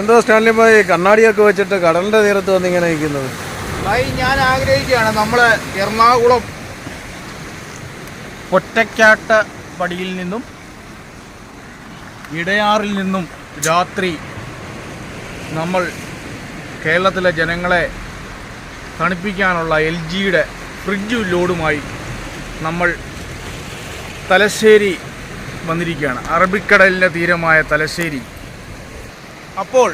എന്തോ സ്റ്റാൻലി ഭായി കണ്ണാടിയൊക്കെ വെച്ചിട്ട് കടലിന്റെ തീരത്ത് വന്ന് ഇങ്ങനെ നിൽക്കുന്നത്. ഭായി ഞാൻ ആഗ്രഹിക്കുകയാണ് നമ്മൾ എറണാകുളം ഒറ്റക്കാട്ട പടിയിൽ നിന്നും ഇടയാറിൽ നിന്നും രാത്രി നമ്മൾ കേരളത്തിലെ ജനങ്ങളെ തണുപ്പിക്കാനുള്ള എൽ ജിയുടെ ഫ്രിഡ്ജ് ലോഡുമായി നമ്മൾ തലശ്ശേരി വന്നിരിക്കുകയാണ്. അറബിക്കടലിന്റെ തീരമായ തലശ്ശേരി. അപ്പോൾ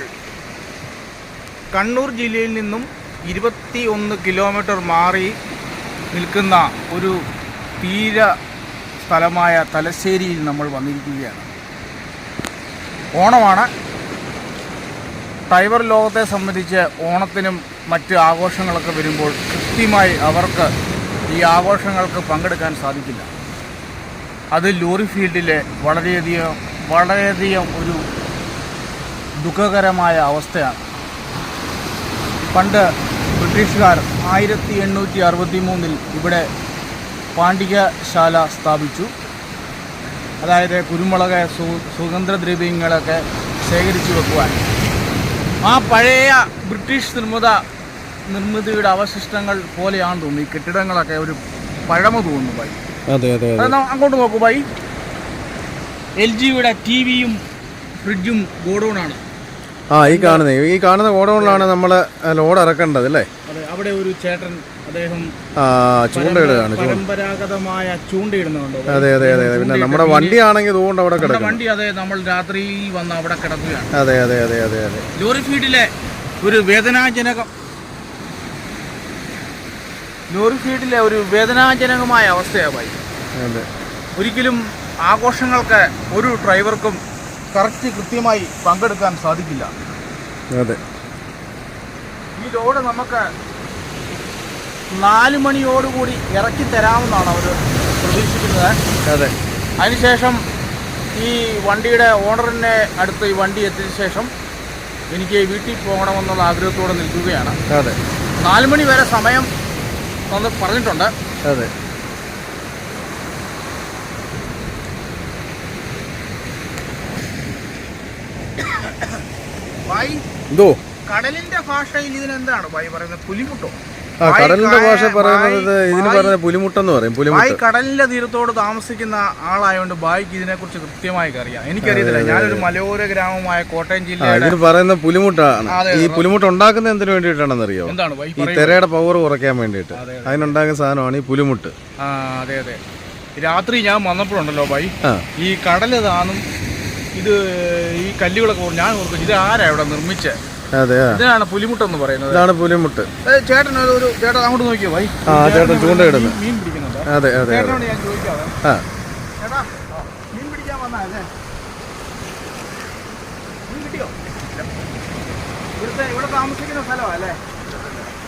കണ്ണൂർ ജില്ലയിൽ നിന്നും ഇരുപത്തി ഒന്ന് കിലോമീറ്റർ മാറി നിൽക്കുന്ന ഒരു തീര സ്ഥലമായ തലശ്ശേരിയിൽ നമ്മൾ വന്നിരിക്കുകയാണ്. ഓണമാണ്. ഡ്രൈവർ ലോകത്തെ സംബന്ധിച്ച് ഓണത്തിനും മറ്റ് ആഘോഷങ്ങളൊക്കെ വരുമ്പോൾ കൃത്യമായി അവർക്ക് ഈ ആഘോഷങ്ങൾക്ക് പങ്കെടുക്കാൻ സാധിക്കില്ല. അത് ലോറി ഫീൽഡിലെ വളരെയധികം വളരെയധികം ഒരു ദുഃഖകരമായ അവസ്ഥയാണ്. പണ്ട് ബ്രിട്ടീഷുകാർ ആയിരത്തി എണ്ണൂറ്റി അറുപത്തി മൂന്നിൽ ഇവിടെ പാണ്ഡികശാല സ്ഥാപിച്ചു. അതായത് കുരുമുളക് സു സുഗന്ധദ്രവ്യങ്ങളൊക്കെ ശേഖരിച്ചു വെക്കുവാൻ. ആ പഴയ ബ്രിട്ടീഷ് നിർമ്മിത നിർമ്മിതിയുടെ അവശിഷ്ടങ്ങൾ പോലെയാണ് തോന്നുന്നു. ഈ കെട്ടിടങ്ങളൊക്കെ ഒരു പഴമ തോന്നുന്നു ബൈ അതെ അതെ അങ്ങോട്ട് നോക്കൂ ബൈ എൽ ജിയുടെ ടി വിയും ഫ്രിഡ്ജും ഗോഡൗണാണ്. ആ ഈ കാണുന്ന ഈ കാണുന്ന ഗോഡൗണിലാണ് നമ്മൾ ലോഡ് ഇറക്കേണ്ടത് അല്ലേ? അവിടെ ഒരു ചേട്ടൻ അദ്ദേഹം ചൂണ്ടയിടുകയാണ് ചൂണ്ട. പരമ്പരാഗതമായ ചൂണ്ടയിടുന്നുണ്ട്. അതെ അതെ അതെ പിന്നെ നമ്മുടെ വണ്ടിയാണെങ്കിൽ ഇതുകൊണ്ട് അവിടെ നമ്മുടെ വണ്ടി അതെ നമ്മൾ രാത്രി വന്ന് അവിടെ കിടക്കുകയാണ്. അതെ അതെ അതെ അതെ അതെ. ലോറി ഫീഡിലെ ഒരു വേദനാജനകം ലോറി ഫീഡിലെ ഒരു വേദനാജനകമായ അവസ്ഥയാണ് അതെ. ഒരിക്കലും ആഘോഷങ്ങൾക്ക് ഒരു ഡ്രൈവർക്കും കറക്റ്റ് കൃത്യമായി പങ്കെടുക്കാൻ സാധിക്കില്ല. അതെ. ഈ ലോഡ് നമുക്ക് നാല് മണിയോടുകൂടി ഇറക്കി തരാമെന്നാണ് അവർ പ്രതീക്ഷിക്കുന്നത്. അതെ. അതിനുശേഷം ഈ വണ്ടിയുടെ ഓണറിന്റെ അടുത്ത് ഈ വണ്ടി എത്തിയ ശേഷം എനിക്ക് വീട്ടിൽ പോകണമെന്നുള്ള ആഗ്രഹത്തോടെ നിൽക്കുകയാണ്. അതെ. നാല് മണി വരെ സമയം തന്ന് പറഞ്ഞിട്ടുണ്ട്. അതെ. ബായി എന്തോ കടലിന്റെ ഭാഷയിൽ ഇതിനെന്താണ് ബായി പറയുന്നത്? പുലിമുട്ടോ. ആ കടലിന്റെ ഭാഷ പറയുന്നത് ഇതിന് പറയുന്നത് പുലിമുട്ടെന്ന് പറയും ബായി പുലിമുട്ട് കടലിന്റെ തീരത്തോട് താമസിക്കുന്ന ആളായതുകൊണ്ട് ബായിക്ക് ഇതിനെ കുറിച്ച് കൃത്യമായി അറിയാം. എനിക്കറിയത്തില്ല. ഞാനൊരു മലയോര ഗ്രാമമായ കോട്ടയം ആ ജില്ലയുടെ ഇതിന് പറയുന്ന പുലിമുട്ടാണ്. അതെ, ഈ പുലിമുട്ട് ഉണ്ടാക്കുന്ന എന്തിനു വേണ്ടിയിട്ടാണെന്ന് അറിയാമോ എന്താണ് ബായി ഈ തെരയുടെ തിരയുടെ പവർ കുറയ്ക്കാൻ വേണ്ടിയിട്ട്. അതെ, അതിനുണ്ടാക്കുന്ന സാധനമാണ് ഈ പുലിമുട്ട്. ആ അതെ അതെ. രാത്രി ഞാൻ വന്നപ്പോഴുണ്ടല്ലോ ബായി ആ. ഈ കടൽ താന്നും ഇത് ഈ കല്ലുകളൊക്കെ ഞാൻ ഓർക്കും ഇത് ആരാ ഇവിടെ നിർമ്മിച്ചത് അതെ ആ. ഇതിനാണ് പുലിമുട്ടെന്ന് പറയുന്നത്. ഇതാണ് പുലിമുട്ട്. ഏ, ചേട്ടൻ ഒരു ചേട്ടൻ അങ്ങോട്ട് നോക്കിയോ? വൈ ആ, ചേട്ടൻ ചൂണ്ടയിടുന്നു. മീൻ പിടിക്കുന്നുണ്ട്? അതെ അതെ ചേട്ടനോട് ഞാൻ ചോദിക്കാതെ ആ. ചേട്ടാ മീൻ പിടിക്കാൻ വന്നല്ലേ മീൻ കിട്ടിയോ? ഇവിടുത്തെ ഇവിടെ താമസിക്കുന്ന സ്ഥലമാ അല്ലേ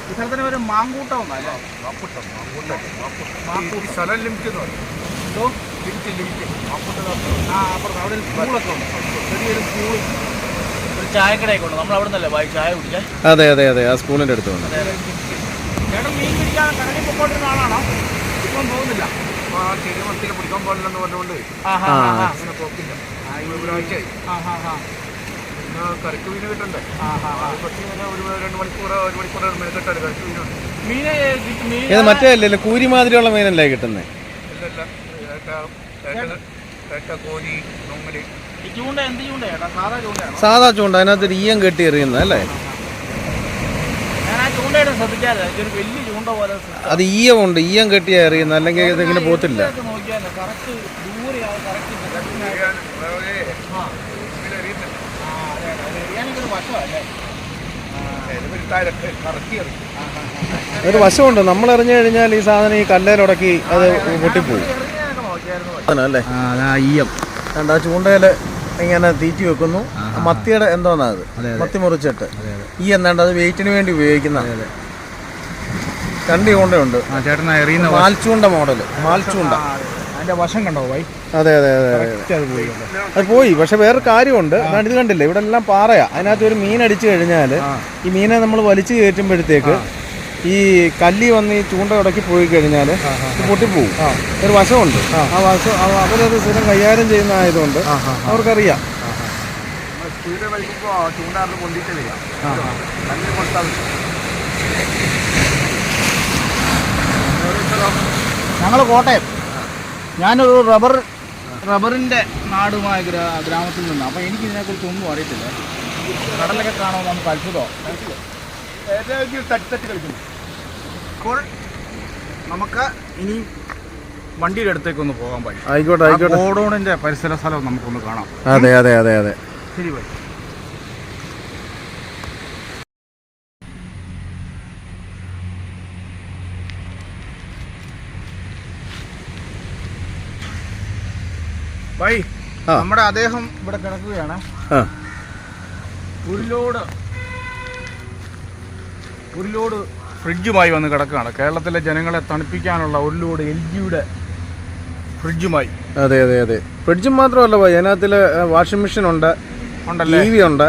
ഈ സ്ഥലത്തിന് ഒരു മാങ്കൂട്ടം ഒന്നല്ലേ സ്ഥലം ലിമിറ്റ് എന്ന് പറയും എന്തോ? അവിടെ ഒരു സ്കൂളൊക്കെ ഉണ്ട് ചെറിയൊരു സ്കൂൾ ഒരു ചായക്കടയൊക്കെ ഉണ്ട്. നമ്മൾ അവിടെ നിന്നല്ലേ ഭായി ചായ കുടിച്ചേ അതെ അതെ അതെ. ആ സ്കൂളിന്റെ അടുത്ത് വന്നു. ചേട്ടൻ മീൻ പിടിക്കാൻ കടലിൽ പൊക്കോണ്ടിരുന്ന ആളാണോ? ഇപ്പം പോകുന്നില്ല ആ പിടിക്കാൻ പാടില്ലെന്ന് പറഞ്ഞുകൊണ്ട് അങ്ങനെ പോക്കില്ല. ഒരാഴ്ചയായി പിന്നെ കറിക്ക് മീൻ കിട്ടണ്ടേ? ഒരു രണ്ട് മണിക്കൂർ ഒരു മണിക്കൂർ മെനക്കെട്ടാണ് കറിക്ക് മീനുണ്ട് മീനെ കിട്ടി- മീൻ ഇത് മറ്റേ അല്ലല്ലോ കൂരി മാതിരിയുള്ള മീനല്ലേ കിട്ടുന്നത് ഇല്ലല്ല സാധാ ചൂണ്ട അതിനകത്ത് ഒരു ഈയം കെട്ടി എറിയുന്നത് അല്ലേ? ഞാൻ ആ ചൂണ്ടയുടെ ശ്രദ്ധിക്കാതെ ഇതൊരു വലിയ ചൂണ്ട പോലെ അത് ഈയം ഉണ്ട് ഈയം കെട്ടി എറിയുന്നത് അല്ലെങ്കിൽ ഇതിങ്ങനെ പോത്തില്ല. ഒരു വശമുണ്ട് നമ്മൾ എറിഞ്ഞു കഴിഞ്ഞാൽ ഈ സാധനം ഈ കല്ലേലുടക്കി അത് പൊട്ടിപ്പോയി അല്ലേ? ഈയം. കണ്ട ചൂണ്ടയിൽ ഇങ്ങനെ തീറ്റി വെക്കുന്നു. മത്തിയുടെ എന്തോന്നാ അത്? മത്തി മുറിച്ചിട്ട്. ഈ എന്താണ്ട് അത് വെയിറ്റിന് വേണ്ടി ഉപയോഗിക്കുന്ന രണ്ട് ചൂണ്ടയുണ്ട്. എറിയുന്ന മാൽച്ചൂണ്ട മോഡൽ. മാൽച്ചൂണ്ട. അതിന്റെ വശം കണ്ടോ വൈ? അതെ അതെ അതെ അതെ. അത് പോയി പക്ഷെ വേറെ കാര്യമുണ്ട്. ഇത് കണ്ടില്ലേ? ഇവിടെ എല്ലാം പാറയാ. അതിനകത്ത് ഒരു മീൻ അടിച്ചു കഴിഞ്ഞാൽ ഈ മീനെ നമ്മൾ വലിച്ചു കയറ്റുമ്പോഴത്തേക്ക് ഈ കല്ലി വന്ന് ഈ ചൂണ്ട ഉടക്കി പോയി കഴിഞ്ഞാൽ പൊട്ടിപ്പോകും പൊട്ടിപ്പോവും. ഒരു വശമുണ്ട്. ആ. വശം അവ- അവരത് സ്ഥിരം കൈകാര്യം ചെയ്യുന്ന ആയതുകൊണ്ട് അവർക്കറിയാം. വലിക്കുമ്പോൾ കൊണ്ടിട്ട് വരിക ഞങ്ങൾ കോട്ടയം. ഞാനൊരു റബ്ബർ റബ്ബറിന്റെ നാടുമായ ഗ്രാ ഗ്രാമത്തിൽ നിന്നാണ് അപ്പോൾ എനിക്ക് ഇതിനെക്കുറിച്ച് ഒന്നും അറിയത്തില്ല. കടലൊക്കെ കാണുമ്പോൾ നമുക്ക് അത്ഭുതമോ. തട്ടി തട്ടി കളിക്കുന്നു? അപ്പോൾ നമുക്ക് ഇനി വണ്ടിയുടെ അടുത്തേക്ക് ഒന്ന് പോകാൻ പറ്റും. ആയിക്കോട്ടെ ആയിക്കോട്ടെ. ഓടോണിന്റെ പരിസര സ്ഥലം നമുക്കൊന്ന് കാണാം. അതെ അതെ അതെ അതെ. ശരി ബൈ. നമ്മുടെ അദ്ദേഹം ഇവിടെ കിടക്കുകയാണ്. ഒരു ലോഡ്. ഒരു ലോഡ് ഫ്രിഡ്ജുമായി വന്ന് കിടക്കുകയാണ്. കേരളത്തിലെ ജനങ്ങളെ തണുപ്പിക്കാനുള്ള ഒരു ലോഡ് എൽ ജിയുടെ ഫ്രിഡ്ജുമായി. അതെ അതെ അതെ. ഫ്രിഡ്ജും മാത്രമല്ല അതിനകത്തിൽ വാഷിംഗ് മെഷീൻ ഉണ്ട്. ടി വി ഉണ്ട്.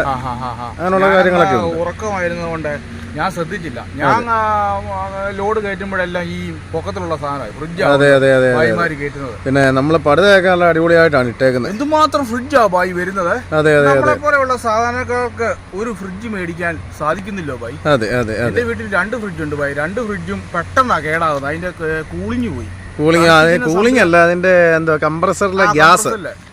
അങ്ങനെയുള്ള കാര്യങ്ങളൊക്കെ. ഉറക്കമായിരുന്നതുകൊണ്ട് ഞാൻ ശ്രദ്ധിച്ചില്ല. ഞാൻ ലോഡ് കയറ്റുമ്പോഴെല്ലാം ഈ പൊക്കത്തിലുള്ള സാധനമായി. ഫ്രിഡ്ജാണ് അതെ അതെ അതെ അതെ ഭായിമാര് കയറ്റുന്നത്. പിന്നെ നമ്മൾ പടുതയൊക്കെ അടിപൊളിയായിട്ടാണ് ഇട്ടേക്കുന്നത്. എന്തുമാത്രം ഫ്രിഡ്ജാ ബായി വരുന്നത്? അതെ അതെ നമ്മളെ പോലെയുള്ള സാധാരണക്കാർക്ക് ഒരു ഫ്രിഡ്ജ് മേടിക്കാൻ സാധിക്കുന്നില്ലോ ബായി അതെ അതെ അതെ. എന്റെ വീട്ടിൽ രണ്ട് ഫ്രിഡ്ജ് ഉണ്ട് ബായി രണ്ട് ഫ്രിഡ്ജും പെട്ടെന്നാ കേടാകുന്നത്. അതിന്റെ കൂളിഞ്ഞു പോയി. കൂളിംഗ് കൂളിംഗ് അല്ല അതിന്റെ എന്തോ കംപ്രസറിലെ ഗ്യാസ്.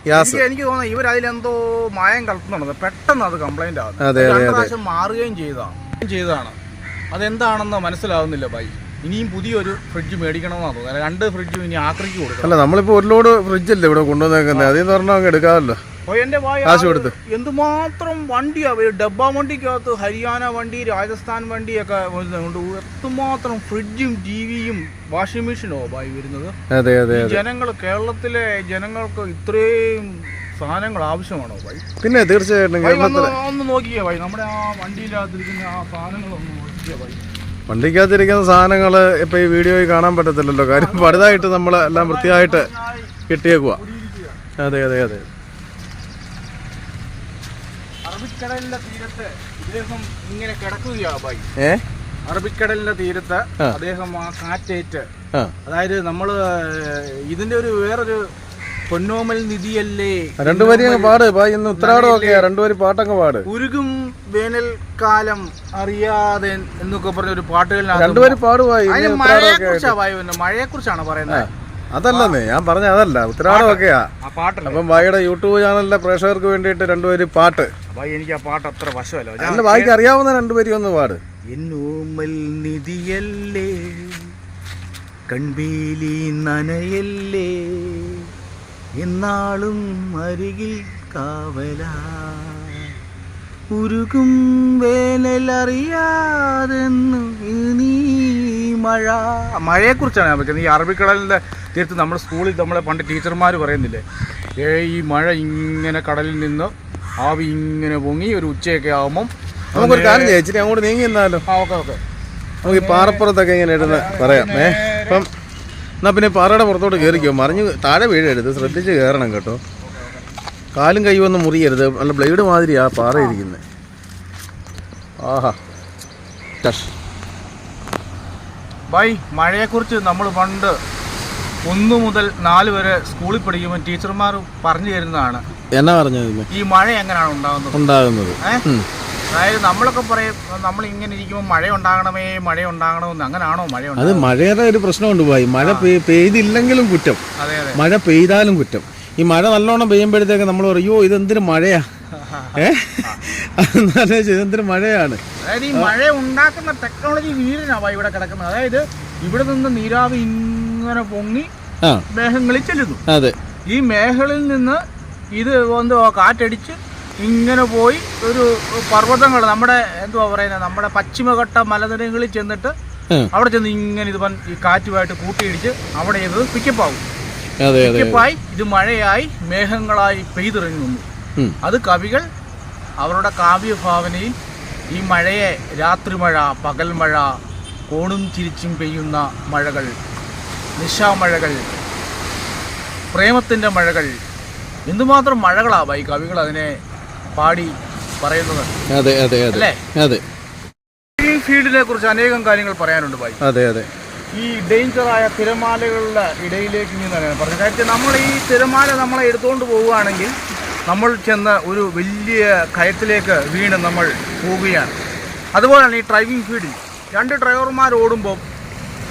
ഗ്യാസ്. എനിക്ക് തോന്നുന്നു ഇവരതിലെന്തോ ഇവർ അതിലെന്തോ മായം കലർത്തുന്നുണ്ട്. പെട്ടെന്ന് അത് കംപ്ലൈന്റ് ആവുന്നു. അതെ. പ്രാവശ്യം മാറുകയും ചെയ്തതാണ് ചെയ്തതാണ്. അതെന്താണെന്ന് മനസ്സിലാവുന്നില്ല ബൈ. ഇനിയും പുതിയൊരു ഫ്രിഡ്ജ് മേടിക്കണമെന്നാണ് തോന്നുന്നത് രണ്ട് ഫ്രിഡ്ജും ഇനി ആക്രിക്ക് കൊടുക്കണം. അല്ല നമ്മളിപ്പോ ഒരു ലോഡ് ഫ്രിഡ്ജ് അല്ലേ ഇവിടെ കൊണ്ടുവന്നേക്കുന്നത് അതിൽ നിന്ന് പറഞ്ഞാൽ അങ്ങ് എടുക്കാമല്ലോ. കാശ് കൊടുത്ത്. എന്തുമാത്രം വണ്ടിയാ ഡബ്ബ വണ്ടിക്കകത്ത് ഹരിയാന വണ്ടി രാജസ്ഥാൻ വണ്ടിയൊക്കെ ഒക്കെ എന്തുമാത്രം ഫ്രിഡ്ജും ടി വിയും വാഷിംഗ് മെഷീനോ ആയി വരുന്നത്. അതെ അതെ ജനങ്ങൾ കേരളത്തിലെ ജനങ്ങൾക്ക് ഇത്രയും സാധനങ്ങൾ ആവശ്യമാണോ ബൈ പിന്നെ തീർച്ചയായിട്ടും ഒന്ന് നോക്കിയേ ഭായി നമ്മുടെ ആ വണ്ടിയിലാതിരിക്കുന്ന ആ സാധനങ്ങൾ ഒന്ന് നോക്കിയേ ഭായി വണ്ടിക്കകത്തിരിക്കുന്ന സാധനങ്ങൾ ഇപ്പൊ ഈ വീഡിയോയിൽ കാണാൻ പറ്റത്തില്ലല്ലോ. കാര്യം വലുതായിട്ട് നമ്മൾ എല്ലാം വൃത്തിയായിട്ട് കിട്ടിയേക്കുക അതെ അതെ അതെ. അറബിക്കടലിന്റെ തീരത്ത് ഇദ്ദേഹം ഇങ്ങനെ കിടക്കുകയാ ഭായി ഏ? അറബിക്കടലിന്റെ തീരത്ത് അദ്ദേഹം ആ കാറ്റേറ്റ്. അതായത് നമ്മൾ ഇതിന്റെ ഒരു വേറൊരു പൊന്നോമൽ നിധിയല്ലേ രണ്ടുപേരും അങ്ങ് പാട് ഇന്ന് ഉത്തരാടം ഒക്കെയാ രണ്ടുപേരും പാട്ടങ്ങ് പാട്. ഉരുകും വേനൽക്കാലം അറിയാതെ എന്നൊക്കെ പറഞ്ഞ ഒരു പാട്ടുകളിലാണ് രണ്ടുപേരും പാടുവായി മഴയെ കുറിച്ചാണ് പറയുന്നത്. അതല്ലെന്നേ ഞാൻ പറഞ്ഞ അതല്ല ഉത്തരാടം ഒക്കെയാ ആ പാട്ടല്ലേ? അപ്പം ഭായിയുടെ യൂട്യൂബ് ചാനലിലെ പ്രേക്ഷകർക്ക് വേണ്ടിയിട്ട് രണ്ടുപേരും പാട്ട്. എനിക്ക് ആ പാട്ട് അത്ര വശമല്ല. അല്ല ഭായിക്ക് അറിയാവുന്ന രണ്ടുപേരും ഒന്ന് പാട്. എന്നോമൽ നിധിയല്ലേ കൺവേലി നനയല്ലേ എന്നാളും അരികിൽ കാവല. ഉരുകും വേനലറിയാതെന്നു നീ മഴ. മഴയെക്കുറിച്ചാണ് ഞാൻ വെക്കുന്നത്. ഈ അറബിക്കടലിന്റെ തീർത്ത് നമ്മുടെ സ്കൂളിൽ നമ്മളെ പണ്ട് ടീച്ചർമാർ പറയുന്നില്ലേ ഏ ഈ മഴ ഇങ്ങനെ കടലിൽ നിന്ന് ആവി ഇങ്ങനെ പൊങ്ങി ഒരു ഉച്ചയൊക്കെ ആകുമ്പം നമുക്കൊരു കാര്യം ചെയ്യാം അങ്ങോട്ട് നീങ്ങി നിന്നാലോ? ആ ഓക്കെ ഓക്കെ. നമുക്ക് ഈ പാറപ്പുറത്തൊക്കെ ഇങ്ങനെ ഇടുന്ന പറയാം ഏ? അപ്പം എന്നാൽ പിന്നെ പാറയുടെ പുറത്തോട്ട് കയറിക്കോ മറിഞ്ഞ് താഴെ വീഴരുത് ശ്രദ്ധിച്ച് കയറണം കേട്ടോ. കാലും കൈ ഒന്നും മുറിയരുത് നല്ല ബ്ലേഡ് മാതിരിയാ പാറ ഇരിക്കുന്നത് ആഹാ. ബൈ മഴയെക്കുറിച്ച് നമ്മൾ പണ്ട് ഒന്ന് മുതൽ നാല് വരെ സ്കൂളിൽ പഠിക്കുമ്പോൾ ടീച്ചർമാർ പറഞ്ഞു തരുന്നതാണ്. എന്നാ പറഞ്ഞത് ഈ മഴ എങ്ങനെയാണ് ഉണ്ടാകുന്നത്? ഉണ്ടാകുന്നത്? അതായത് നമ്മളൊക്കെ പറയും നമ്മൾ ഇങ്ങനെ ഇരിക്കുമ്പോൾ മഴ ഉണ്ടാകണമേ മഴ ഉണ്ടാകണമെന്ന്. അങ്ങനാണോ മഴ അത് മഴയുടെ ഒരു പ്രശ്നമുണ്ട് പോയി മഴ പെയ്- പെയ്തില്ലെങ്കിലും കുറ്റം. മഴ പെയ്താലും കുറ്റം. ഈ മഴ നല്ലോണം പെയ്യുമ്പോഴത്തേക്ക് നമ്മൾ പറയും ഇതെന്തൊരു മഴയാ? ഏ? എന്നാലും ഇതെന്തൊരു മഴയാണ്. അതായത് ഈ മഴ ഉണ്ടാക്കുന്ന ടെക്നോളജി വീടിനാവാ ഇവിടെ കിടക്കുന്നത്. അതായത് ഇവിടെ നിന്ന് നീരാവി ഇങ്ങനെ പൊങ്ങി മേഘങ്ങളിൽ ചെല്ലുന്നു. അതെ. ഈ മേഘങ്ങളിൽ നിന്ന് ഇത് എന്തോ കാറ്റടിച്ച് ഇങ്ങനെ പോയി ഒരു പർവതങ്ങൾ നമ്മുടെ എന്തുവാ പറയുന്നത് നമ്മുടെ പശ്ചിമഘട്ട മലനിരകളിൽ ചെന്നിട്ട് അവിടെ ചെന്ന് ഇങ്ങനെ ഇത് ഈ കാറ്റുമായിട്ട് കൂട്ടിയിടിച്ച് അവിടെ ഇത് പിക്കപ്പ് ആവും പിക്കപ്പായി ഇത് മഴയായി മേഘങ്ങളായി പെയ്തിറങ്ങി നിന്നു. അത് കവികൾ അവരുടെ കാവ്യഭാവനയിൽ ഈ മഴയെ രാത്രി മഴ പകൽ മഴ കോണും ചിരിച്ചും പെയ്യുന്ന മഴകൾ നിശാമഴകൾ പ്രേമത്തിന്റെ മഴകൾ എന്തുമാത്രം മഴകളാ ഈ കവികൾ അതിനെ പാടി പറയുന്നത്? അതെ അതെ അതെ. അല്ലേ? അതെ. ഈ ഫീൽഡിനെ കുറിച്ച് അനേകം കാര്യങ്ങൾ പറയാനുണ്ട് ബായി അതെ അതെ. ഈ ഡേഞ്ചറായ തിരമാലകളുടെ ഇടയിലേക്ക് ഇങ്ങനെ പറഞ്ഞത് കാര്യം നമ്മൾ ഈ തിരമാല നമ്മളെ എടുത്തുകൊണ്ട് പോവുകയാണെങ്കിൽ നമ്മൾ ചെന്ന ഒരു വലിയ കയത്തിലേക്ക് വീണ് നമ്മൾ പോവുകയാണ്. അതുപോലെയാണ് ഈ ഡ്രൈവിംഗ് ഫീൽഡിൽ. രണ്ട് ഡ്രൈവർമാർ ഓടുമ്പോൾ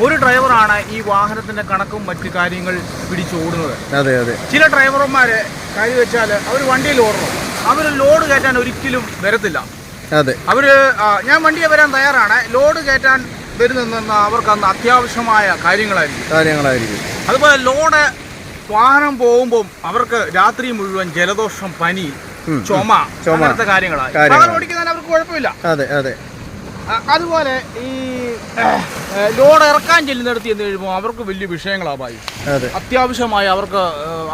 ഒരു ഡ്രൈവറാണ് ഈ വാഹനത്തിന്റെ കണക്കും മറ്റു കാര്യങ്ങൾ പിടിച്ചോടുന്നത് അതെ അതെ. ചില ഡ്രൈവർമാരെ കാര്യം വെച്ചാൽ അവർ വണ്ടിയിൽ ഓടണം. അവർ ലോഡ് കയറ്റാൻ ഒരിക്കലും വരത്തില്ല. അതെ. അവർ ഞാൻ വണ്ടിയെ വരാൻ തയ്യാറാണ്. ലോഡ് കയറ്റാൻ വരുന്നെന്ന് അവർക്ക് അന്ന് അത്യാവശ്യമായ കാര്യങ്ങളായിരിക്കും. കാര്യങ്ങളായിരിക്കും. അതുപോലെ ലോഡ് വാഹനം പോകുമ്പോൾ അവർക്ക് രാത്രി മുഴുവൻ ജലദോഷം പനി ചുമ. അങ്ങനത്തെ കാര്യങ്ങളാണ് ഓടിക്കുന്നതിന് അവർക്ക് കുഴപ്പമില്ല. അതെ അതെ. അതുപോലെ ഈ ലോഡ് ഇറക്കാൻ ചെല്ലുന്നിടത്ത് എന്ന് കഴിയുമ്പോൾ അവർക്ക് വലിയ വിഷയങ്ങളായി അതെ. അത്യാവശ്യമായി അവർക്ക്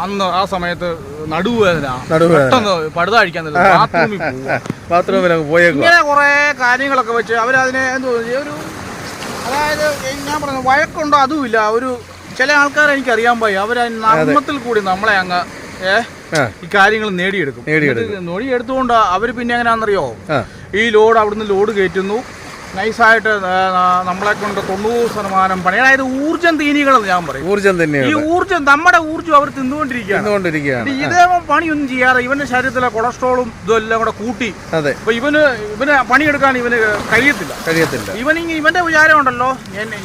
അന്ന് ആ സമയത്ത് നടുവേദന. പെട്ടെന്ന് പഴുതാഴിക്കാൻ ബാത്റൂമിൽ ബാത്റൂമിലൊക്കെ ഇങ്ങനെ കുറേ കാര്യങ്ങളൊക്കെ വെച്ച് അവരതിനെ എന്തോ ഒരു അതായത് ഞാൻ പറഞ്ഞ വഴക്കുണ്ടോ അതുമില്ല. ഒരു ചില ആൾക്കാരെ എനിക്കറിയാൻ പോയി അവർ നർമ്മത്തിൽ കൂടി നമ്മളെ അങ്ങ് ഈ കാര്യങ്ങൾ നേടിയെടുക്കും. നേടിയെടുത്തുകൊണ്ട് അവർ പിന്നെ എങ്ങനെയാണെന്നറിയോ ഈ ലോഡ് അവിടുന്ന് ലോഡ് കയറ്റുന്നു. നൈസായിട്ട് നമ്മളെ കൊണ്ട് തൊണ്ണൂറ് ശതമാനം പണി. അതായത് ഊർജം തീനികളെന്ന് ഞാൻ പറയും. ഊർജം തന്നെ ഈ ഊർജം നമ്മുടെ ഊർജം അവർ തിന്നുകൊണ്ടിരിക്കുകയാണ്. ഇതേ പണിയൊന്നും ചെയ്യാതെ ഇവന്റെ ശരീരത്തിലെ കൊളസ്ട്രോളും ഇതെല്ലാം കൂടെ കൂട്ടി അതെ. അപ്പൊ ഇവന് ഇവന് പണിയെടുക്കാൻ ഇവന് കഴിയത്തില്ല. കഴിയത്തില്ല. ഇവനിങ് ഇവന്റെ വിചാരം ഉണ്ടല്ലോ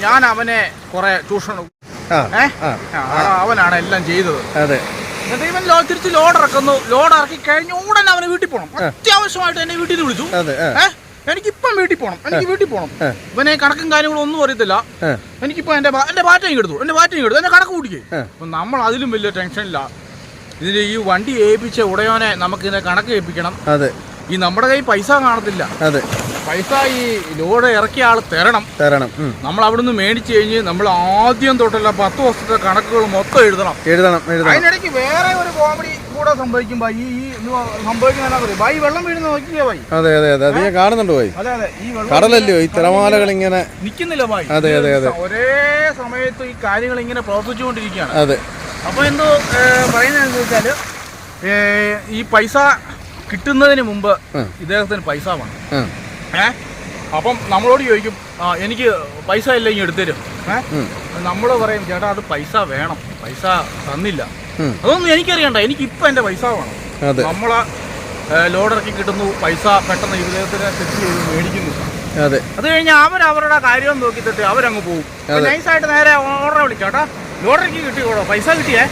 ഞാൻ- അവനെ കുറെ ചൂഷണം അവനാണ് എല്ലാം ചെയ്തത്. അതെ. എന്നിട്ട് ഇവൻ തിരിച്ച് ലോഡ് ഇറക്കുന്നു. ലോഡ് ഇറക്കി കഴിഞ്ഞ ഉടനെ അവനെ വീട്ടിൽ പോകണം അത്യാവശ്യമായിട്ട് എന്നെ വീട്ടിൽ നിന്ന് വിളിച്ചു. എനിക്കിപ്പം വീട്ടിൽ പോകണം എനിക്ക് വീട്ടിൽ പോകണം ഇവനെ കണക്കും കാര്യങ്ങളും ഒന്നും അറിയത്തില്ല. എനിക്കിപ്പോ എന്റെ എന്റെ ബാറ്റയും എടുത്തു. എന്റെ ബാറ്റയും എടുത്തു. എന്റെ കണക്ക് കൂട്ടിക്കേ. അപ്പൊ നമ്മൾ അതിലും വലിയ ടെൻഷനില്ല ഇതിന് ഈ വണ്ടി ഏൽപ്പിച്ച ഉടയോനെ നമുക്ക് ഇതിനെ കണക്ക് ഏൽപ്പിക്കണം. അതെ. ഈ നമ്മുടെ കയ്യിൽ പൈസ കാണത്തില്ല. അതെ. പൈസ ഈ ലോഡ് ഇറക്കിയ ആൾ തരണം. തരണം. ഉം. നമ്മൾ അവിടുന്ന് മേടിച്ചു കഴിഞ്ഞ് നമ്മൾ ആദ്യം തൊട്ടല്ല പത്ത് വർഷത്തെ കണക്കുകൾ മൊത്തം എഴുതണം. എഴുതണം എഴുതണം. അതിനിടയ്ക്ക് വേറെ ഒരു കോമഡി കൂടെ സംഭവിക്കും ബൈ ഈ ഈ ഇത് സംഭവിക്കുന്ന പറയും ബൈ വെള്ളം വീഴുന്ന നോക്കിയേ ബൈ അതെ അതെ അതെ. അത് ഞാൻ കാണുന്നുണ്ട് പോയി അതെ അതെ. ഈ വെള്ളം കടലല്ലയോ ഈ തിരമാലകൾ ഇങ്ങനെ നിൽക്കുന്നില്ല ബൈ അതെ, അതെ, അതെ. ഒരേ സമയത്ത് ഈ കാര്യങ്ങൾ ഇങ്ങനെ പ്രവർത്തിച്ചുകൊണ്ടിരിക്കുകയാണ്. അതെ. അപ്പോൾ എന്തോ പറയുന്നതെന്ന് വെച്ചാൽ ഈ പൈസ കിട്ടുന്നതിന് മുമ്പ് ഇദ്ദേഹത്തിന് പൈസ വേണം. ഏഹ് അപ്പം നമ്മളോട് ചോദിക്കും ആ എനിക്ക് പൈസ ഇല്ല ഇങ്ങ് എടുത്തരും ഏഹ് നമ്മൾ പറയും ചേട്ടാ അത് പൈസ വേണം. പൈസ തന്നില്ല. അതൊന്നും എനിക്കറിയണ്ട. എനിക്ക് ഇപ്പൊ എന്റെ പൈസ വേണം. നമ്മളെ ലോഡ് ലോഡിറക്കി കിട്ടുന്നു പൈസ പെട്ടെന്ന് ഇദ്ദേഹത്തിന് സെറ്റ് ചെയ്ത് മേടിക്കുന്നു. അതെ. അത് കഴിഞ്ഞാൽ അവർ അവരുടെ കാര്യം നോക്കി തട്ടി അവരങ്ങ് പോകും. നൈസായിട്ട് നേരെ ഓർഡർ വിളിച്ചേട്ടാ ലോഡറിക്ക് കിട്ടിക്കോളൂ പൈസ കിട്ടിയേ?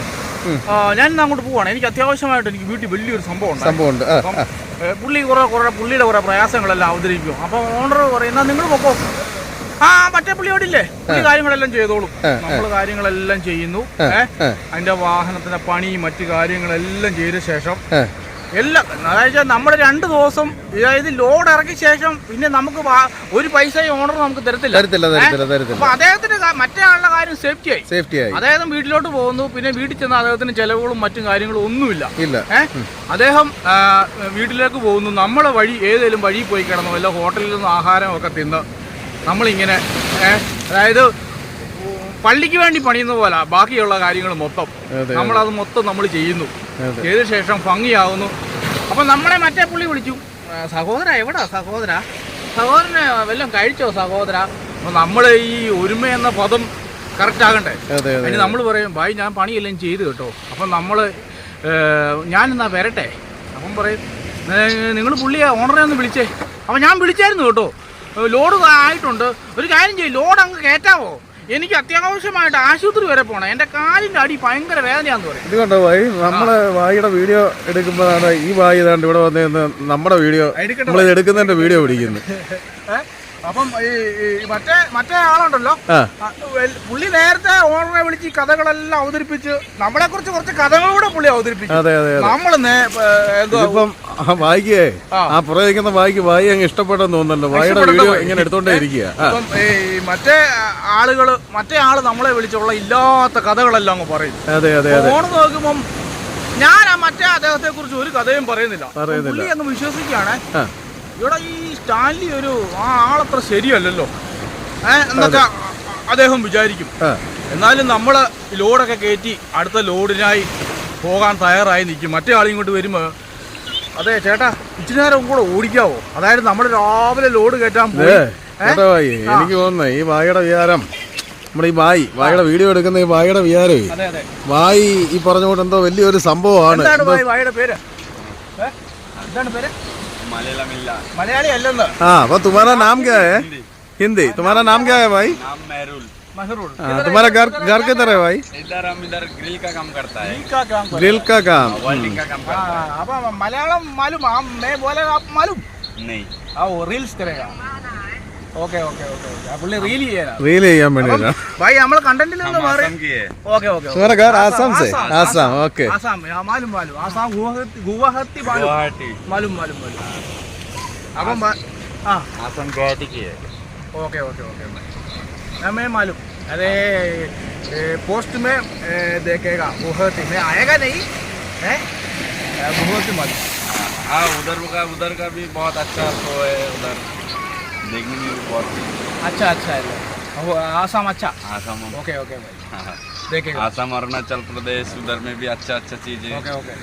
ഞാൻ ഇന്ന് അങ്ങോട്ട് പോവാണ്. എനിക്ക് അത്യാവശ്യമായിട്ട് എനിക്ക് വീട്ടിൽ വലിയൊരു സംഭവം ഉണ്ട് സംഭവമുണ്ട്. ഉണ്ട് പുള്ളി കുറെ കുറെ പുള്ളിയുടെ കുറെ പ്രയാസങ്ങളെല്ലാം അവതരിപ്പിക്കും. അപ്പൊ ഓണർ പറയുന്ന നിങ്ങൾ പൊക്കോ. ആ മറ്റേ പുള്ളി അവിടെ ഇല്ലേ? പുള്ളി കാര്യങ്ങളെല്ലാം ചെയ്തോളൂ. നമ്മൾ നമ്മൾ കാര്യങ്ങളെല്ലാം ചെയ്യുന്നു. അതിന്റെ വാഹനത്തിന്റെ പണി മറ്റു കാര്യങ്ങളെല്ലാം ചെയ്ത ശേഷം എല്ലാം അതായത് നമ്മൾ രണ്ട് ദിവസം അതായത് ലോഡ് ഇറക്കിയ ശേഷം പിന്നെ നമുക്ക് ഒരു പൈസയും ഓണർ നമുക്ക് തരത്തില്ല. തരത്തില്ല തരത്തില്ല അപ്പൊ തരത്തില്ല അദ്ദേഹത്തിന്റെ കാ- മറ്റേ ആളുടെ കാര്യം സേഫ്റ്റി ആയി. സേഫ്റ്റി ആയി. അദ്ദേഹം വീട്ടിലോട്ട് പോകുന്നു പിന്നെ വീട്ടിൽ ചെന്ന അദ്ദേഹത്തിന് ചെലവുകളും മറ്റും കാര്യങ്ങളും ഒന്നുമില്ല. ഇല്ല. അദ്ദേഹം വീട്ടിലേക്ക് പോകുന്നു. നമ്മളെ വഴി ഏതെങ്കിലും വഴി പോയി കിടന്നു വല്ല ഹോട്ടലിൽ നിന്ന് ആഹാരമൊക്കെ തിന്ന് നമ്മളിങ്ങനെ അതായത് പള്ളിക്ക് വേണ്ടി പണിയുന്ന പോലെ ബാക്കിയുള്ള കാര്യങ്ങൾ മൊത്തം. നമ്മളത് മൊത്തം നമ്മൾ ചെയ്യുന്നു. ചെയ്ത ശേഷം ഭംഗിയാവുന്നു. അപ്പം നമ്മളെ മറ്റേ പുള്ളി വിളിച്ചു. "ആ, സഹോദര എവിടാ സഹോദര? സഹോദരനെ വല്ലതും കഴിച്ചോ സഹോദര? അപ്പം നമ്മൾ ഈ ഒരുമ എന്ന പദം കറക്റ്റ് ആകണ്ടേ? അതെ അതെ അതിന് നമ്മൾ പറയും ഭായി ഞാൻ പണിയെല്ലാം ചെയ്തു കേട്ടോ. അപ്പം നമ്മൾ ഞാനെന്നാ വരട്ടെ. അപ്പം പറയും നിങ്ങൾ പുള്ളിയെ ഓണറെ ഒന്ന് വിളിച്ചേ. അപ്പം ഞാൻ വിളിച്ചായിരുന്നു കേട്ടോ. ലോഡ് ആയിട്ടുണ്ട്. ഒരു കാര്യം ചെയ്യും ലോഡ് അങ്ങ് കയറ്റാവോ? എനിക്ക് അത്യാവശ്യമായിട്ട് ആശുപത്രി വരെ പോകണം എന്റെ കാലിന്റെ അടി ഭയങ്കര വേദനയാന്ന് പറയും. ഇത് കണ്ടോ വായി? നമ്മൾ വായിയുടെ വീഡിയോ എടുക്കുമ്പോഴാണ് ഈ വായി ഇതാണ്ട് ഇവിടെ വന്ന് നമ്മുടെ വീഡിയോ നമ്മൾ എടുക്കുന്നതിന്റെ വീഡിയോ പിടിക്കുന്നു. ഏ? അപ്പം ഈ മറ്റേ മറ്റേ ആളുണ്ടല്ലോ. പുള്ളി നേരത്തെ ഓണറെ വിളിച്ച് ഈ കഥകളെല്ലാം അവതരിപ്പിച്ച് നമ്മളെ കുറിച്ച് കുറച്ച് കഥകളൂടെ പുള്ളി അവതരിപ്പിച്ചു. നമ്മൾ ആ വായിക്കേ ആ. പുറകിരിക്കുന്ന വായിക്ക് വായി അങ്ങ് ഇഷ്ടപ്പെട്ടെന്ന് തോന്നുന്നല്ലോ. വായിയുടെ വീഡിയോ ഇങ്ങനെ എടുത്തോണ്ടേ ഇരിക്കുക. അപ്പം ഈ മറ്റേ ആളുകൾ മറ്റേ ആൾ നമ്മളെ വിളിച്ചുള്ള ഇല്ലാത്ത കഥകളെല്ലാം അങ്ങ് പറയും. അതെ അതെ ഫോൺ നോക്കുമ്പം ഞാൻ ആ മറ്റേ അദ്ദേഹത്തെ കുറിച്ച് ഒരു കഥയും പറയുന്നില്ല. പറയുന്നില്ല. അങ്ങ് വിശ്വസിക്കുകയാണ്. ഇവിടെ ഈ സ്റ്റാൻലി ഒരു ആ ആളത്ര ശരിയല്ലല്ലോ. എന്നൊക്കെ അദ്ദേഹം വിചാരിക്കും. എന്നാലും നമ്മൾ ലോഡൊക്കെ കയറ്റി അടുത്ത ലോഡിനായി പോകാൻ തയ്യാറായി നിൽക്കും. മറ്റേ ആളെയും കൊണ്ട് വരുമ്പോൾ അതെ ചേട്ടാ ഇച്ചിരി നേരം കൂടെ ഓടിക്കാവോ? അതായത് നമ്മൾ രാവിലെ ലോഡ് കയറ്റാൻ പോയി. എനിക്ക് തോന്നുന്നു ഈ വായയുടെ വിചാരം നമ്മുടെ ഈ വായി വായയുടെ വീഡിയോ എടുക്കുന്ന ഈ വായയുടെ അതെ വായി ഈ പറഞ്ഞുകൊണ്ട് എന്തോ വലിയൊരു സംഭവമാണ്. मलयाली अल्लंदा हाँ वो तुम्हारा नाम क्या है हिंदी तुम्हारा नाम क्या है भाई नाम मेहरुल मसरूर हाँ तुम्हारा घर घर किधर है भाई इधर हम इधर ग्रिल का काम करता है ग्रिल का काम ग्रिल का काम वेल्डिंग का काम करता है अब मलयालम मालूम मैं बोला आप मालूम नहीं और रील्स करेगा ഓക്കെ ഓക്കെ ഓക്കെ ഓക്കെ പുള്ളി റീൽ ചെയ്യാനാ റീൽ ചെയ്യാൻ വേണ്ടിയിട്ടാണ് ഭായി നമ്മൾ കണ്ടന്റിൽ നിന്ന് हम മാറി आसाम की है ഓക്കെ ഓക്കെ तुम्हारा घर आसाम से आसाम ओके ആസാം ആ, മാലും മാലും ആസാം ഗുവാഹത്തി ഗുവാഹത്തി മാലും गुवाहाटी മാലും മാലും മാലും അപ്പം ബ- ആ आसाम गुवाहाटी की है ओके ओके ओके हमें मालूम अरे ए, पोस्ट में ए, देखेगा बहुत ही मैं आएगा नहीं है बहुत ही मालूम हाँ उधर का उधर का भी बहुत अच्छा शो है उधर देखने में भी बहुत अच्छा अच्छा है वो आसाम अच्छा आसाम ओके ओके भाई हाँ, देखेगा आसाम अरुणाचल प्रदेश उधर में भी अच्छा अच्छा चीज है ഓക്കെ ഓക്കെ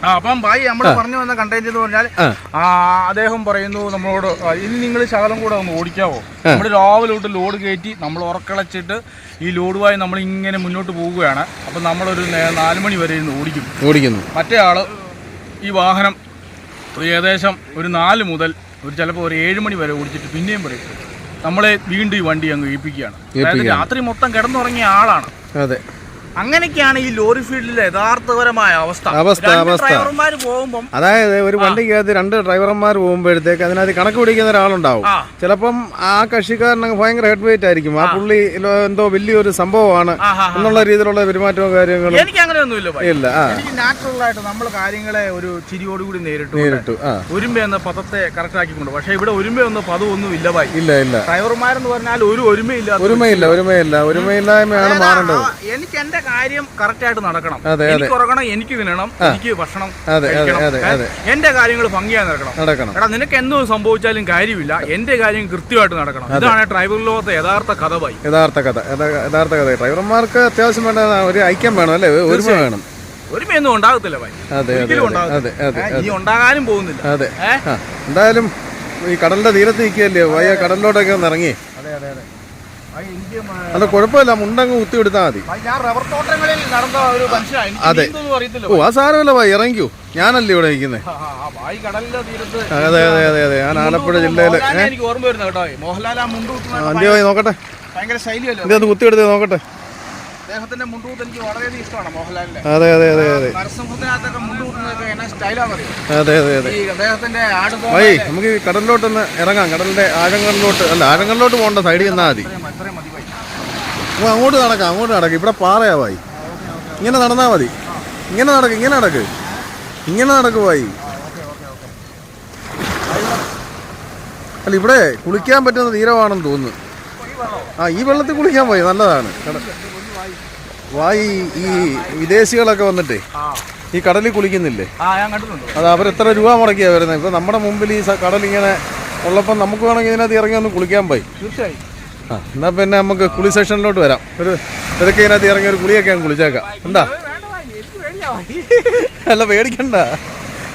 ആ അപ്പം ഭായി നമ്മൾ പറഞ്ഞു വന്ന കണ്ടന്റ് എന്ന് പറഞ്ഞാൽ ആ. ആ അദ്ദേഹം പറയുന്നു നമ്മളോട് ആ, ഇനി നിങ്ങൾ ശകലം കൂടെ ഒന്ന് ഓടിക്കാവോ നമ്മൾ രാവിലെ തൊട്ട് ലോഡ് കയറ്റി നമ്മൾ ഉറക്കളച്ചിട്ട് ഈ ലോഡുമായി നമ്മൾ ഇങ്ങനെ മുന്നോട്ട് പോവുകയാണ് അപ്പം നമ്മളൊരു നേ- നാല് മണി വരെ ഇന്ന് ഓടിക്കും ഓടിക്കുന്നു മറ്റേ ആള് ഈ വാഹനം ഒരു ഏകദേശം ഒരു നാല് മുതൽ ഒരു ചിലപ്പോൾ ഒരു ഏഴ് മണി വരെ ഓടിച്ചിട്ട് പിന്നെയും പറയും. നമ്മളെ വീണ്ടും ഈ വണ്ടി അങ്ങ് ഏൽപ്പിക്കുകയാണ്. അതായത് രാത്രി മൊത്തം കിടന്നുറങ്ങിയ ആളാണ്. അതെ. അങ്ങനെയൊക്കെയാണ് ഈ ലോറി ഫീൽഡിലെ യഥാർത്ഥപരമായ അവസ്ഥ. അവസ്ഥ, അവസ്ഥ. ഡ്രൈവർമാർ അതായത് ഒരു വണ്ടിക്കകത്ത് രണ്ട് ഡ്രൈവർമാർ പോകുമ്പോഴത്തേക്ക് അതിനകത്ത് കണക്ക് പിടിക്കുന്ന ഒരാളുണ്ടാവും. ചിലപ്പം ആ കക്ഷിക്കാരൻ ഭയങ്കര ഹെഡ് വെയിറ്റ് ആയിരിക്കും. ആ പുള്ളി എന്തോ വലിയൊരു സംഭവമാണ്. എന്നുള്ള രീതിയിലുള്ള പെരുമാറ്റവും കാര്യങ്ങളും എനിക്ക് അങ്ങനെയൊന്നുമില്ല. ഇല്ല ആയിട്ട് നമ്മൾ കാര്യങ്ങളെ ഒരു ചിരിയോടുകൂടി നേരിട്ടു. നേരിട്ടു ഒരുമ്പ എന്ന പദത്തെ കറക്റ്റ് ആക്കിക്കൊണ്ട്. പക്ഷേ ഇവിടെ ഒരുമ്പ എന്ന പദമൊന്നും ഇല്ല ഭായി. ഇല്ല ഇല്ല. ഡ്രൈവർമാരെന്ന് പറഞ്ഞാൽ ഒരു ഒരുമയില്ല ഒരുമയില്ല. ഒരുമയില്ല ഒരുമയില്ലായ്മയാണ് മാറേണ്ടത്. എനിക്ക് എന്റെ കാര്യം കറക്റ്റ് ആയിട്ട് നടക്കണം. എനിക്ക് ഉറങ്ങണം എനിക്ക് തിന്നണം എനിക്ക് ഭക്ഷണം. എന്റെ കാര്യങ്ങൾ ഭംഗിയായി നടക്കണം. നടക്കണം. എടാ നിനക്ക് എന്തോ സംഭവിച്ചാലും കാര്യമില്ല. എന്റെ കാര്യം കൃത്യമായിട്ട് നടക്കണം. ഇതാണ് ഡ്രൈവർ ലോകത്തെ യഥാർത്ഥ കഥ പോയി യഥാർത്ഥ കഥ. യഥാർത്ഥ കഥ. ഡ്രൈവർമാർക്ക് അത്യാവശ്യം വേണ്ട ഒരു ഐക്യം വേണം അല്ലേ? ഒരുമ വേണം. ഒരുമയൊന്നും ഉണ്ടാകത്തില്ല ഭായി. ഇനി ഉണ്ടാകാനും പോകുന്നില്ല. അതെ. എന്തായാലും ഈ കടലിന്റെ തീരത്ത് നിൽക്കുകയല്ലേ? വയ്യ കടലിലോട്ടൊക്കെ ഒന്ന് ഇറങ്ങി. അതെ അതെ അതെ. അത് കുഴപ്പമില്ല. മുണ്ടങ്ങ് കുത്തി എടുത്താൽ മതി. അതെ. ഓ ആ സാരമില്ല ഭായി. ഇറങ്ങിക്കൂ. ഞാനല്ലേ ഇവിടെ നിൽക്കുന്നത് അതെ അതെ അതെ അതെ. ഞാൻ ആലപ്പുഴ ജില്ലയിലെ. വണ്ടി നോക്കട്ടെ. ഭയങ്കര ശൈലിയല്ലോ ഇതൊന്ന് കുത്തി എടുത്ത് നോക്കട്ടെ. അദ്ദേഹത്തിന്റെ മുണ്ടൂത്ത് എനിക്ക് വളരെയധികം ഇഷ്ടമാണ് മോഹൻലാലിന്റെ. അതെ അതെ അതെ അതെ. നരസിംഹത്തിനകത്തൊക്കെ മുണ്ടൂത്തുന്നതൊക്കെ എന്നാ സ്റ്റൈലാണെന്നറിയോ അതെ അതെ അതെ. അദ്ദേഹത്തിന്റെ ആട് വൈ നമുക്ക് ഈ കടലിലോട്ടൊന്ന് ഇറങ്ങാം. കടലിന്റെ ആഴങ്ങളിലോട്ട് അല്ല ആഴങ്ങളിലോട്ട് പോകണ്ട സൈഡിൽ നിന്നാ മതി. നമുക്ക് അങ്ങോട്ട് നടക്കാം അങ്ങോട്ട് നടക്കാം. ഇവിടെ പാറയാ ഭായി ഇങ്ങനെ നടന്നാ മതി. ഇങ്ങനെ നടക്ക് ഇങ്ങനെ നടക്ക്. ഇങ്ങനെ നടക്ക് ഭായി അല്ല ഇവിടെ കുളിക്കാൻ പറ്റുന്ന തീരമാണെന്ന് തോന്നുന്നു. ആ ഈ വെള്ളത്തിൽ കുളിക്കാൻ പോയി നല്ലതാണ്. കട- വായി ഈ വിദേശികളൊക്കെ വന്നിട്ടേ ഈ കടലിൽ കുളിക്കുന്നില്ലേ? അത് അവർ എത്ര രൂപ മുടക്കിയാ വരുന്നത്? ഇപ്പൊ നമ്മുടെ മുമ്പിൽ ഈ കടൽ ഇങ്ങനെ ഉള്ളപ്പോ നമുക്ക് വേണമെങ്കിൽ ഇതിനകത്ത് ഇറങ്ങി ഒന്ന് കുളിക്കാൻ പോയി. തീർച്ചയായും. ആ എന്നാ പിന്നെ നമുക്ക് കുളി സെക്ഷനിലോട്ട് വരാം. ഒരു ഇതൊക്കെ ഇതിനകത്ത് ഇറങ്ങി ഒരു കുളിയൊക്കെ ഞാൻ കുളിച്ചേക്കാം. എന്താ? അല്ല പേടിക്കണ്ട.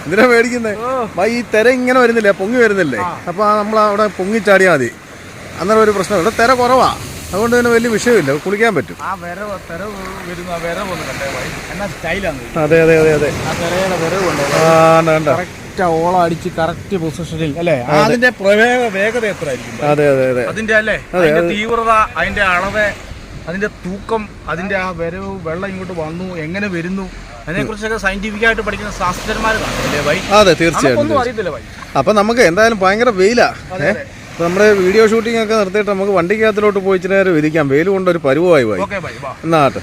എന്തിനാ പേടിക്കുന്നേ? വൈ ഈ തിര ഇങ്ങനെ വരുന്നില്ലേ? പൊങ്ങി വരുന്നില്ലേ? അപ്പൊ നമ്മൾ അവിടെ പൊങ്ങിച്ചാടിയാൽ മതി. അന്നേരം ഒരു പ്രശ്നം ഇവിടെ തിര കുറവാ. അതുകൊണ്ട് തന്നെ വലിയ വിഷയമില്ല കുളിക്കാൻ പറ്റും. ആ വരുന്ന ആ കണ്ടേ എന്നാ സ്റ്റൈലാണ് അതെ അതെ അതെ അതെ. ആ തിരയുടെ. കറക്റ്റ് ഓളം അടിച്ച് കറക്റ്റ് പൊസിഷനിൽ അല്ലേ? ആ, അതിന്റെ പ്രവേഗ വേഗത എത്ര ആയിരിക്കും അതെ അതെ അതെ. അതിന്റെ അല്ലേ? അതിന്റെ തീവ്രത അതിന്റെ അളവ് അതിന്റെ തൂക്കം അതിന്റെ ആ വരവ് വെള്ളം ഇങ്ങോട്ട് വന്നു എങ്ങനെ വരുന്നു അതിനെ കുറിച്ചൊക്കെ സയന്റിഫിക് ആയിട്ട് പഠിക്കുന്ന ശാസ്ത്രജ്ഞന്മാർ അതെ തീർച്ചയായിട്ടും നമുക്കൊന്നും അറിയത്തില്ല ഭായി അപ്പൊ നമുക്ക് എന്തായാലും ഭയങ്കര വെയിലാ ഏ? നമ്മുടെ വീഡിയോ ഷൂട്ടിംഗ് ഒക്കെ നിർത്തിയിട്ട് നമുക്ക് വണ്ടിക്കകത്തിലോട്ട് പോയി ഇച്ചിരി നേരം ഇരിക്കാം. വെയിൽ കൊണ്ടൊരു പരുവമായി പോയി. എന്നാട്ടെ